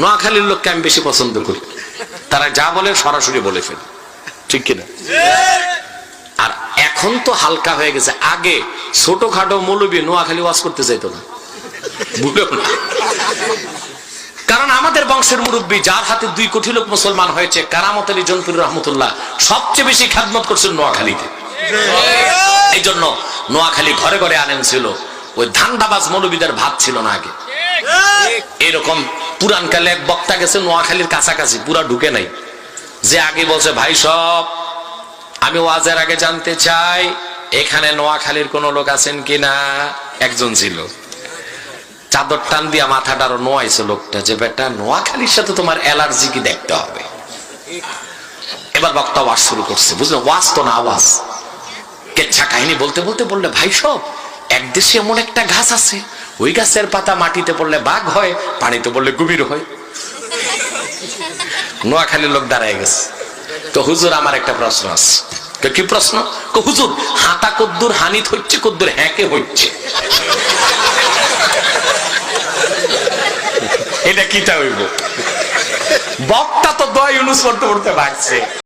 নোয়াখালীর লোককে আমি বেশি পছন্দ করি। তারা যা বলে সরাসরি বলে ফেলে। ঠিক কিনা? আর এখন তো হালকা হয়ে গেছে। আগে ছোটখাটো মৌলবী নোয়াখালী ওয়াজ করতে চাইতো না। বুঝলেও না? কারণ আমাদের বংশের মুরব্বী যার হাতে দুই কোটি লোক মুসলমান হয়েছে কারামত আলী জনপুর রহমতুল্লাহ সবচেয়ে বেশি খ্যাতমত করছেন নোয়াখালীতে। এই জন্য নোয়াখালী ঘরে ঘরে আনেন ছিল। ওই ধান্দাবাজ মৌলবীদের ভাত ছিল না আগে। এরকম পুরান কালে এক বক্তা গেছে নোয়াখালীর কাছাকাছি, পুরা ঢুকে নাই। যে আগে বলছে, ভাই সব, আমি ওয়াজের আগে জানতে চাই, এখানে নোয়াখালীর কোন লোক আছেন কিনা? একজন ছিল। চাদর টান দিয়া মাথাটা আরও নোয়াইছে লোকটা, যে বেটা, নোয়াখালীর সাথে তোমার অ্যালার্জি কি দেখতে হবে? এবার বক্তা ওয়াজ শুরু করছে, বুঝলেন? ওয়াজ তো না আওয়াজ কেচ্ছা কাহিনী বলতে বলতে বললে, ভাই সব, এক দেশে এমন একটা ঘাস আছে ওই গাছের পাতা মাটিতে পড়লে বাঘ হয়, পানিতে পড়লে কুমির হয়। নোয়াখালীর লোক দাঁড়ায় গেছে। তো হুজুর, আমার একটা প্রশ্ন আছে। কি প্রশ্ন? হুজুর, হাতা কদ্দুর হানিত হচ্ছে কদ্দুর হ্যাঁকে হচ্ছে এটা কিটা হইব? বক্তা তো দয় পড়তে পড়তে ভাগছে